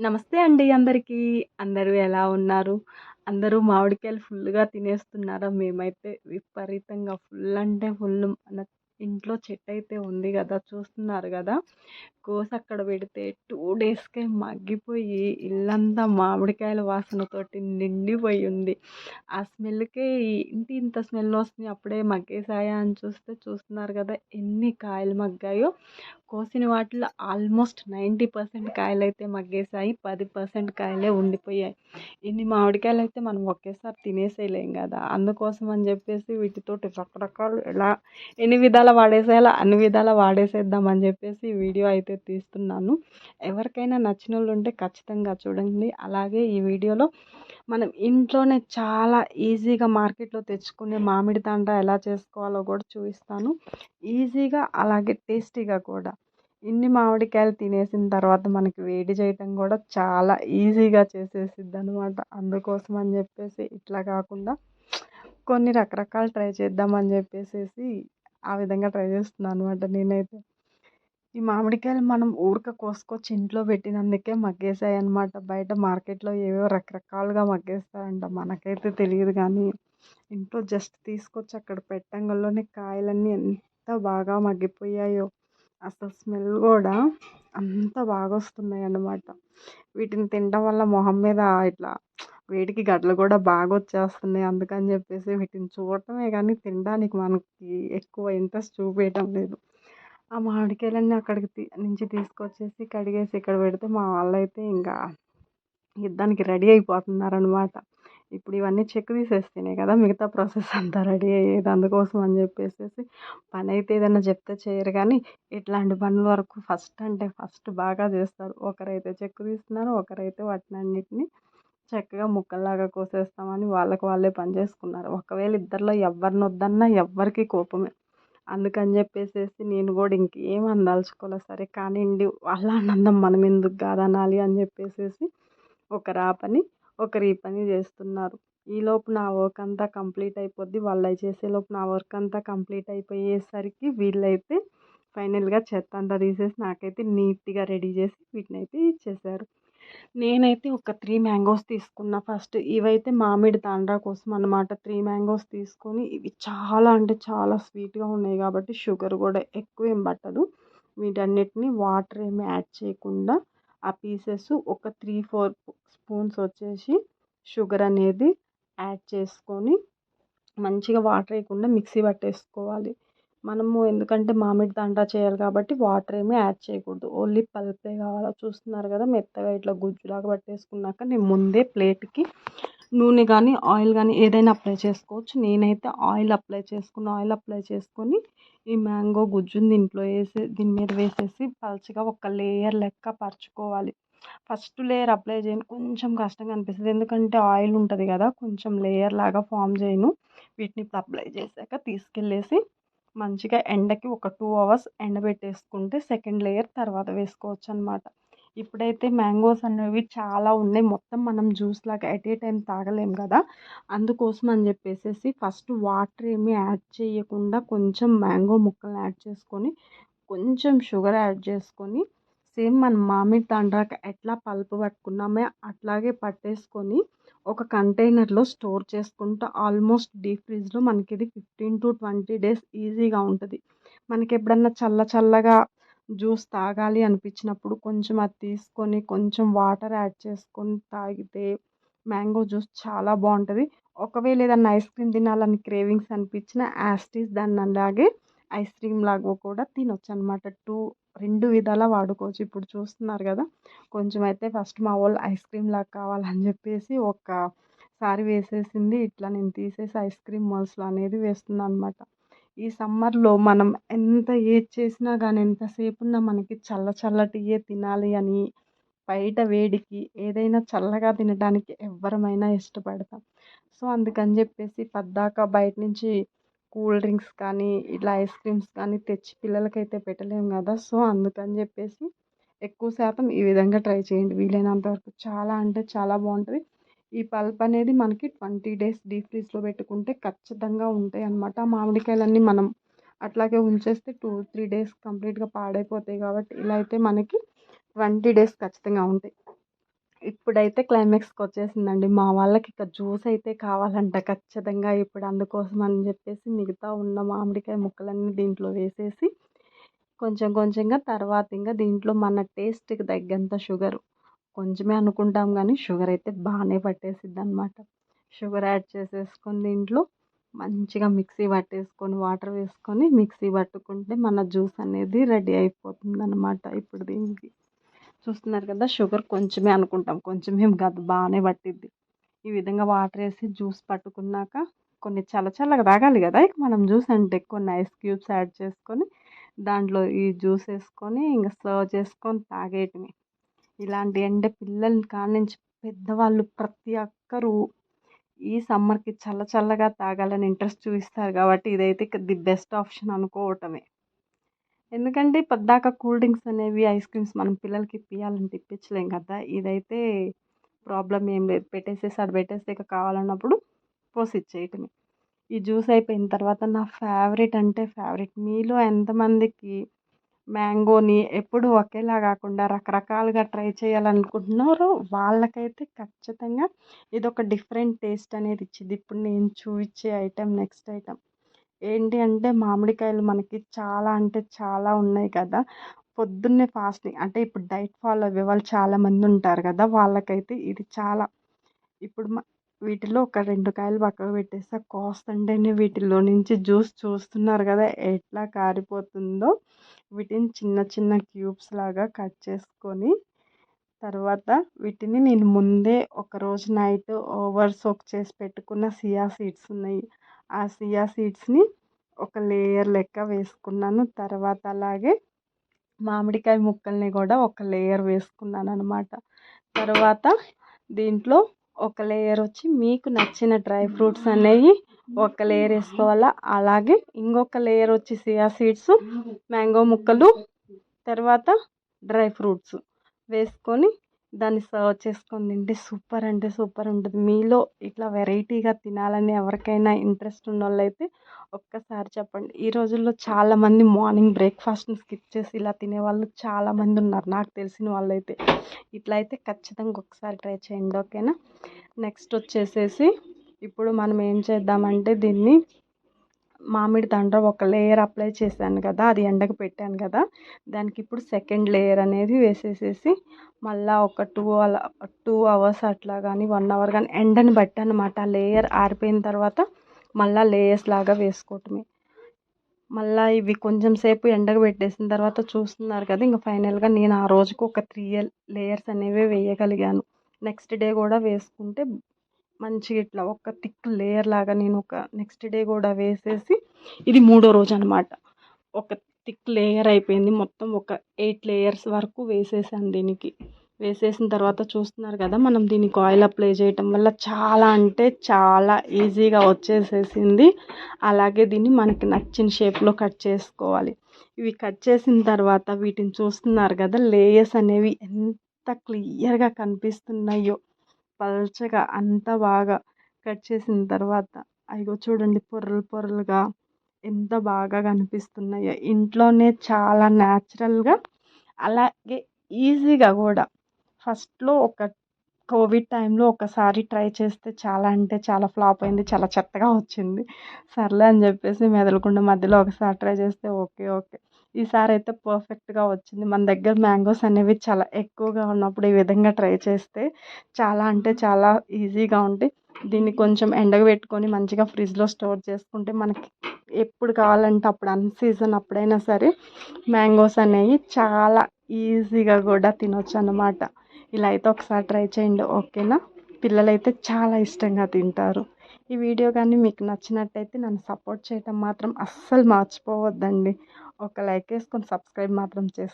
నమస్తే అండి అందరికీ. అందరూ ఎలా ఉన్నారు? అందరూ మామిడికాయలు ఫుల్గా తినేస్తున్నారా? మేమైతే విపరీతంగా ఫుల్ అంటే ఫుల్ మన ఇంట్లో చెట్టు అయితే ఉంది కదా చూస్తున్నారు కదా. కోసి అక్కడ పెడితే టూ డేస్కే మగ్గిపోయి ఇల్లంతా మామిడికాయల వాసనతోటి నిండిపోయి ఉంది. ఆ స్మెల్కే ఇంటి ఇంత స్మెల్ వస్తుంది అప్పుడే మగ్గేసాయా అని చూస్తే చూస్తున్నారు కదా ఎన్ని కాయలు మగ్గాయో. కోసిన వాటిలో ఆల్మోస్ట్ నైంటీ పర్సెంట్ కాయలు అయితే మగ్గేసాయి పది పర్సెంట్ కాయలే ఉండిపోయాయి. ఇన్ని మామిడికాయలు అయితే మనం ఒకేసారి తినేసేయలేం కదా. అందుకోసం అని చెప్పేసి వీటితోటి రకరకాలు ఎలా ఎన్ని విధాల వాడేసేలా అన్ని విధాల వాడేసేద్దాం అని చెప్పేసి వీడియో అయితే తీస్తున్నాను. ఎవరికైనా నచ్చిన వాళ్ళు ఉంటే ఖచ్చితంగా చూడండి. అలాగే ఈ వీడియోలో మనం ఇంట్లోనే చాలా ఈజీగా మార్కెట్లో తెచ్చుకునే మామిడి తాండ ఎలా చేసుకోవాలో కూడా చూపిస్తాను. ఈజీగా అలాగే టేస్టీగా కూడా. ఇన్ని మామిడికాయలు తినేసిన తర్వాత మనకి వేడి చేయటం కూడా చాలా ఈజీగా చేసేసిద్ది అనమాట అందుకోసం అని చెప్పేసి ఇట్లా కాకుండా కొన్ని రకరకాలు ట్రై చేద్దామని చెప్పేసి ఆ విధంగా ట్రై చేస్తున్నాను అనమాట నేనైతే. ఈ మామిడికాయలు మనం ఊరిక కోసుకొచ్చి ఇంట్లో పెట్టినందుకే మగ్గేసాయి అనమాట బయట మార్కెట్లో ఏవో రకరకాలుగా మగ్గేస్తారంట. మనకైతే తెలియదు కానీ ఇంట్లో జస్ట్ తీసుకొచ్చి అక్కడ పెట్టంగల్లోనే కాయలన్నీ ఎంత బాగా మగ్గిపోయాయో అసలు స్మెల్ కూడా అంత బాగా వస్తున్నాయి అన్నమాట వీటిని తినడం వల్ల మొహం మీద ఇట్లా వేడికి గడ్డలు కూడా బాగా వచ్చేస్తున్నాయి. అందుకని చెప్పేసి వీటిని చూడటమే కానీ తినడానికి మనకి ఎక్కువ ఇంట్రెస్ట్ చూపించడం లేదు. ఆ మామిడికాయలన్నీ అక్కడికి నుంచి తీసుకొచ్చేసి కడిగేసి ఇక్కడ పెడితే మా వాళ్ళు అయితే ఇంకా యుద్ధానికి రెడీ అయిపోతున్నారనమాట ఇప్పుడు ఇవన్నీ చెక్ తీసేస్తేనే కదా మిగతా ప్రాసెస్ అంతా రెడీ అయ్యేది. అందుకోసం అని చెప్పేసి పని అయితే ఏదైనా చెప్తే చేయరు కానీ ఇట్లాంటి పనుల వరకు ఫస్ట్ అంటే ఫస్ట్ బాగా చేస్తారు. ఒకరైతే చెక్కు తీస్తున్నారు ఒకరైతే వాటినన్నిటిని చక్కగా ముక్కల్లాగా కోసేస్తామని వాళ్ళకి వాళ్ళే పని చేసుకున్నారు. ఒకవేళ ఇద్దరిలో ఎవరిని వద్దన్నా ఎవ్వరికి కోపమే. అందుకని చెప్పేసేసి నేను కూడా ఇంకేం అందలుచుకోలేదు సరే కానివ్వండి వాళ్ళ ఆనందం మనం ఎందుకు కాదనాలి అని చెప్పేసేసి ఒకరు ఆ పని ఒకరు ఈ పని చేస్తున్నారు. ఈలోపు నా వర్క్ అంతా కంప్లీట్ అయిపోద్ది. వాళ్ళు చేసేలోపు నా వర్క్ అంతా కంప్లీట్ అయిపోయేసరికి వీళ్ళైతే ఫైనల్గా చెత్త అంతా తీసేసి నాకైతే నీట్గా రెడీ చేసి వీటిని అయితే ఇచ్చేసారు. నేనైతే ఒక త్రీ మ్యాంగోస్ తీసుకున్న ఫస్ట్. ఇవైతే మామిడి తాండ్రా కోసం అనమాట త్రీ మ్యాంగోస్ తీసుకొని ఇవి చాలా అంటే చాలా స్వీట్గా ఉన్నాయి కాబట్టి షుగర్ కూడా ఎక్కువ ఏం పట్టదు. వీటన్నిటిని వాటర్ ఏమి యాడ్ చేయకుండా ఆ పీసెస్ ఒక త్రీ ఫోర్ స్పూన్స్ వచ్చేసి షుగర్ అనేది యాడ్ చేసుకొని మంచిగా వాటర్ వేయకుండా మిక్సీ పట్టేసుకోవాలి. మనము ఎందుకంటే మామిడి దండ చేయాలి కాబట్టి వాటర్ ఏమీ యాడ్ చేయకూడదు. ఓన్లీ పల్పే కావాలి? చూస్తున్నారు కదా మెత్తగా ఇట్లా గుజ్జులాగా పట్టేసుకున్నాక నేను ముందే ప్లేట్కి నూనె కానీ ఆయిల్ కానీ ఏదైనా అప్లై చేసుకోవచ్చు. నేనైతే ఆయిల్ అప్లై చేసుకున్న ఆయిల్ అప్లై చేసుకొని ఈ మ్యాంగో గుజ్జుని దీంట్లో వేసి దీని మీద వేసేసి పలుచగా ఒక లేయర్ లెక్క పరుచుకోవాలి. ఫస్ట్ లేయర్ అప్లై చేయను. కొంచెం కష్టంగా అనిపిస్తుంది. ఎందుకంటే ఆయిల్ ఉంటుంది కదా కొంచెం లేయర్ లాగా ఫామ్ చేయను. వీటిని ఇప్పుడు అప్లై చేశాక తీసుకెళ్ళేసి మంచిగా ఎండకి ఒక టూ అవర్స్ ఎండబెట్టేసుకుంటే సెకండ్ లేయర్ తర్వాత వేసుకోవచ్చు అనమాట ఇప్పుడైతే మ్యాంగోస్ అనేవి చాలా ఉన్నాయి. మొత్తం మనం జ్యూస్ లాగా ఎట్ ఏ టైం తాగలేం కదా. అందుకోసం అని చెప్పేసి ఫస్ట్ వాటర్ ఏమీ యాడ్ చేయకుండా కొంచెం మ్యాంగో ముక్కలు యాడ్ చేసుకొని కొంచెం షుగర్ యాడ్ చేసుకొని సేమ్ మనం మామిడి తాండ్రాకి ఎట్లా పల్పు పట్టుకున్నామే అట్లాగే పట్టేసుకొని ఒక కంటైనర్లో స్టోర్ చేసుకుంటూ ఆల్మోస్ట్ డీప్ ఫ్రిడ్జ్లో మనకి ఇది ఫిఫ్టీన్ టు ట్వంటీ డేస్ ఈజీగా ఉంటుంది. మనకి ఎప్పుడన్నా చల్ల చల్లగా జ్యూస్ తాగాలి అనిపించినప్పుడు కొంచెం అది తీసుకొని కొంచెం వాటర్ యాడ్ చేసుకొని తాగితే మ్యాంగో జ్యూస్ చాలా బాగుంటుంది. ఒకవేళ ఏదన్నా ఐస్ క్రీమ్ తినాలని క్రేవింగ్స్ అనిపించిన యాస్టీస్ దాన్ని అలాగే ఐస్ క్రీమ్ లాగా కూడా తినొచ్చు అనమాట టూ రెండు విధాలా వాడుకోవచ్చు. ఇప్పుడు చూస్తున్నారు కదా కొంచెం అయితే ఫస్ట్ మా వాళ్ళు ఐస్ క్రీమ్ లాగా కావాలని చెప్పేసి ఒకసారి వేసేసింది. ఇట్లా నేను తీసేసి ఐస్ క్రీమ్ మల్స్లో అనేది వేస్తుంది అనమాట ఈ సమ్మర్లో మనం ఎంత ఏది చేసినా కానీ ఎంతసేపు ఉన్నా మనకి చల్ల చల్లటియే తినాలి అని బయట వేడికి ఏదైనా చల్లగా తినడానికి ఎవరమైనా ఇష్టపడతాం. సో అందుకని చెప్పేసి పద్దాక బయట నుంచి కూల్ డ్రింక్స్ కానీ ఇట్లా ఐస్ క్రీమ్స్ కానీ తెచ్చి పిల్లలకైతే పెట్టలేము కదా! సో అందుకని చెప్పేసి ఎక్కువ శాతం ఈ విధంగా ట్రై చేయండి. వీలైనంత వరకు చాలా అంటే చాలా బాగుంటుంది ఈ పల్ప్ అనేది మనకి ట్వంటీ డేస్ డీప్ ఫ్రీజ్లో పెట్టుకుంటే ఖచ్చితంగా ఉంటాయి అన్నమాట. మామిడికాయలన్నీ మనం అట్లాగే ఉంచేస్తే టూ త్రీ డేస్ కంప్లీట్గా పాడైపోతాయి కాబట్టి ఇలా అయితే మనకి ట్వంటీ డేస్ ఖచ్చితంగా ఉంటాయి. ఇప్పుడైతే క్లైమాక్స్కి వచ్చేసిందండి మా వాళ్ళకి ఇక జ్యూస్ అయితే కావాలంట ఖచ్చితంగా ఇప్పుడు అందుకోసం అని చెప్పేసి మిగతా ఉన్న మామిడికాయ ముక్కలన్నీ దీంట్లో వేసేసి కొంచెం కొంచెంగా తర్వాత ఇంకా దీంట్లో మన టేస్ట్కి తగ్గంత షుగర్. కొంచెమే అనుకుంటాం కానీ షుగర్ అయితే బాగానే పట్టేసిద్ది అనమాట షుగర్ యాడ్ చేసేసుకొని దీంట్లో మంచిగా మిక్సీ పట్టేసుకొని వాటర్ వేసుకొని మిక్సీ పట్టుకుంటే మన జ్యూస్ అనేది రెడీ అయిపోతుంది అనమాట ఇప్పుడు దీనికి. చూస్తున్నారు కదా షుగర్ కొంచెమే అనుకుంటాం. కొంచెమేం కాదు బాగానే పట్టిద్ది. ఈ విధంగా వాటర్ వేసి జ్యూస్ పట్టుకున్నాక కొన్ని చల్ల చల్లగా తాగాలి కదా ఇక మనం జ్యూస్ అంటే కొన్ని ఐస్ క్యూబ్స్ యాడ్ చేసుకొని దాంట్లో ఈ జ్యూస్ వేసుకొని ఇంకా సర్వ్ చేసుకొని తాగేయటమే ఇలాంటి అంటే పిల్లల కానించి పెద్దవాళ్ళు ప్రతి ఒక్కరూ ఈ సమ్మర్కి చల్ల చల్లగా తాగాలని ఇంట్రెస్ట్ చూపిస్తారు కాబట్టి ఇదైతే ది బెస్ట్ ఆప్షన్ అనుకోవటమే. ఎందుకంటే పద్దాక కూల్ డ్రింక్స్ అనేవి ఐస్ క్రీమ్స్ మనం పిల్లలకి ఇప్పించాలంటే ఇప్పించలేం కదా. ఇదైతే ప్రాబ్లం ఏం లేదు. పెట్టేసేసి అక్కడ పెట్టేస్తే ఇక కావాలన్నప్పుడు పోసి ఇచ్చేయటమే ఈ జ్యూస్ అయిపోయిన తర్వాత నా ఫేవరెట్ అంటే ఫేవరెట్. మీలో ఎంతమందికి మ్యాంగోని ఎప్పుడు ఒకేలా కాకుండా రకరకాలుగా ట్రై చేయాలనుకుంటున్నారో వాళ్ళకైతే ఖచ్చితంగా ఇది ఒక డిఫరెంట్ టేస్ట్ అనేది ఇచ్చింది. ఇప్పుడు నేను చూపించే ఐటెం నెక్స్ట్ ఐటెం. ఏంటి అంటే మామిడికాయలు మనకి చాలా అంటే చాలా ఉన్నాయి కదా. పొద్దున్నే ఫాస్టింగ్ అంటే ఇప్పుడు డైట్ ఫాలో అయ్యే వాళ్ళు చాలామంది ఉంటారు కదా. వాళ్ళకైతే ఇది చాలా ఇప్పుడు వీటిలో ఒక రెండు కాయలు పక్కకు పెట్టేస్తే కోస్తుంటేనే వీటిలో నుంచి జ్యూస్ చూస్తున్నారు కదా ఎట్లా కారిపోతుందో. వీటిని చిన్న చిన్న క్యూబ్స్ లాగా కట్ చేసుకొని తర్వాత వీటిని నేను ముందే ఒక రోజు నైట్ ఓవర్ సోక్ చేసి పెట్టుకున్న సియా సీడ్స్ ఉన్నాయి. ఆ సియా సీడ్స్ని ఒక లేయర్ లెక్క వేసుకున్నాను. తర్వాత అలాగే మామిడికాయ ముక్కల్ని కూడా ఒక లేయర్ వేసుకున్నాను అనమాట తర్వాత దీంట్లో ఒక లేయర్ వచ్చి మీకు నచ్చిన డ్రై ఫ్రూట్స్ అనేవి ఒక లేయర్ వేసుకోవాలా? అలాగే ఇంకొక లేయర్ వచ్చి సియా సీడ్స్ మ్యాంగో ముక్కలు తర్వాత డ్రై ఫ్రూట్స్ వేసుకొని దాన్ని సర్వ్ చేసుకొని తింటే సూపర్ అంటే సూపర్ ఉంటుంది. మీలో ఇట్లా వెరైటీగా తినాలని ఎవరికైనా ఇంట్రెస్ట్ ఉన్న వాళ్ళైతే ఒక్కసారి చెప్పండి. ఈ రోజుల్లో చాలామంది మార్నింగ్ బ్రేక్ఫాస్ట్ని స్కిప్ చేసి ఇలా తినేవాళ్ళు చాలామంది ఉన్నారు. నాకు తెలిసిన వాళ్ళైతే. ఇట్లా అయితే ఖచ్చితంగా ఒకసారి ట్రై చేయండి ఓకేనా? నెక్స్ట్ వచ్చేసేసి ఇప్పుడు మనం ఏం చేద్దామంటే దీన్ని మామిడి దండ ఒక లేయర్ అప్లై చేశాను కదా అది ఎండకు పెట్టాను కదా దానికి ఇప్పుడు సెకండ్ లేయర్ అనేది వేసేసేసి మళ్ళీ ఒక టూ అలా టూ అవర్స్ అట్లా కానీ వన్ అవర్ కానీ ఎండని బట్టి అనమాట లేయర్ ఆరిపోయిన తర్వాత మళ్ళీ లేయర్స్ లాగా వేసుకోవటమే. మళ్ళీ ఇవి కొంచెం సేపు ఎండకు పెట్టేసిన తర్వాత చూస్తున్నారు కదా ఇంకా ఫైనల్గా నేను ఆ రోజుకు ఒక త్రీ లేయర్స్ అనేవి వేయగలిగాను. నెక్స్ట్ డే కూడా వేసుకుంటే మంచిగా ఇట్లా ఒక థిక్ లేయర్ లాగా నేను ఒక నెక్స్ట్ డే కూడా వేసేసి ఇది మూడో రోజు అనమాట ఒక థిక్ లేయర్ అయిపోయింది. మొత్తం ఒక ఎయిట్ లేయర్స్ వరకు వేసేసాను దీనికి. వేసేసిన తర్వాత చూస్తున్నారు కదా మనం దీనికి ఆయిల్ అప్లై చేయటం వల్ల చాలా అంటే చాలా ఈజీగా వచ్చేసేసింది. అలాగే దీన్ని మనకి నచ్చిన షేప్లో కట్ చేసుకోవాలి. ఇవి కట్ చేసిన తర్వాత వీటిని చూస్తున్నారు కదా లేయర్స్ అనేవి ఎంత క్లియర్గా కనిపిస్తున్నాయో. పల్చగా అంత బాగా కట్ చేసిన తర్వాత అయ్యో చూడండి పొరలు పొరలుగా ఎంత బాగా కనిపిస్తున్నాయో. ఇంట్లోనే చాలా న్యాచురల్గా అలాగే ఈజీగా కూడా. ఫస్ట్లో ఒక కోవిడ్ టైంలో ఒకసారి ట్రై చేస్తే చాలా అంటే చాలా ఫ్లాప్ అయింది చాలా చెత్తగా వచ్చింది. సర్లే అని చెప్పేసి మెదలకుండా మధ్యలో ఒకసారి ట్రై చేస్తే ఓకే ఓకే. ఈసారి అయితే పర్ఫెక్ట్గా వచ్చింది. మన దగ్గర మ్యాంగోస్ అనేవి చాలా ఎక్కువగా ఉన్నప్పుడు ఈ విధంగా ట్రై చేస్తే చాలా అంటే చాలా ఈజీగా ఉంటాయి దీన్ని కొంచెం ఎండకు పెట్టుకొని మంచిగా ఫ్రిడ్జ్లో స్టోర్ చేసుకుంటే మనకి ఎప్పుడు కావాలంటే అప్పుడు అన్ సీజన్ అప్పుడైనా సరే మ్యాంగోస్ అనేవి చాలా ఈజీగా కూడా తినొచ్చు అన్నమాట. ఇలా అయితే ఒకసారి ట్రై చేయండి. ఓకేనా? పిల్లలైతే చాలా ఇష్టంగా తింటారు. ఈ వీడియో కానీ మీకు నచ్చినట్టయితే నన్ను సపోర్ట్ చేయటం మాత్రం అస్సలు మర్చిపోవద్దండి. ఒక లైక్ వేసుకొని సబ్స్క్రైబ్ మాత్రం చేసుకోండి